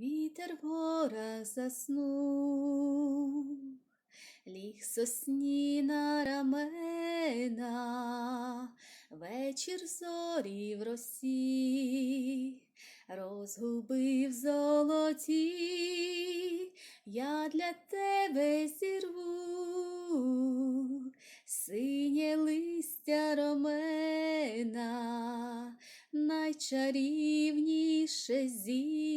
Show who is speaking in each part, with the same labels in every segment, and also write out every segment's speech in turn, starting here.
Speaker 1: Вітер в горах заснув, ліг сосні на рамена, вечір зорі в росі, розгубив золоті, я для тебе зірву, синє листя ромена, найчарівніше зілля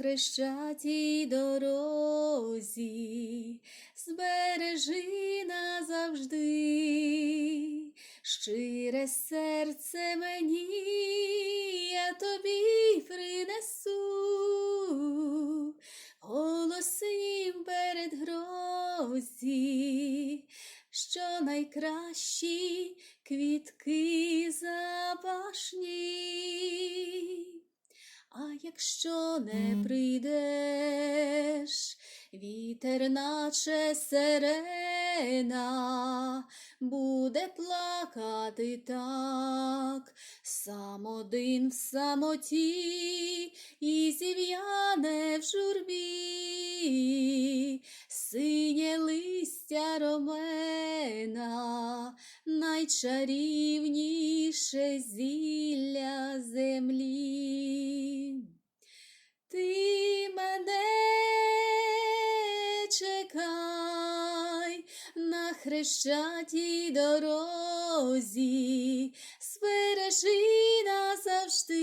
Speaker 1: хрещатій дорозі, збережи назавжди, щире серце мені, я тобі принесу, голоснім перед грозі, що найкращі квітки запашні. Якщо не прийдеш, вітер, наче сирена, буде плакати так, сам один в самоті і зів'яне в журбі, синє листя ромена, найчарівніше зілля хрещатій дорозі, збережи назавжди,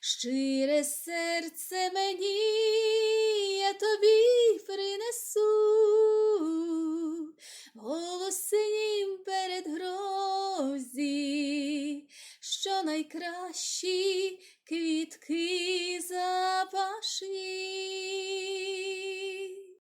Speaker 1: щире серце мені, я тобі принесу, голоснім перед грозі, що найкращі квітки.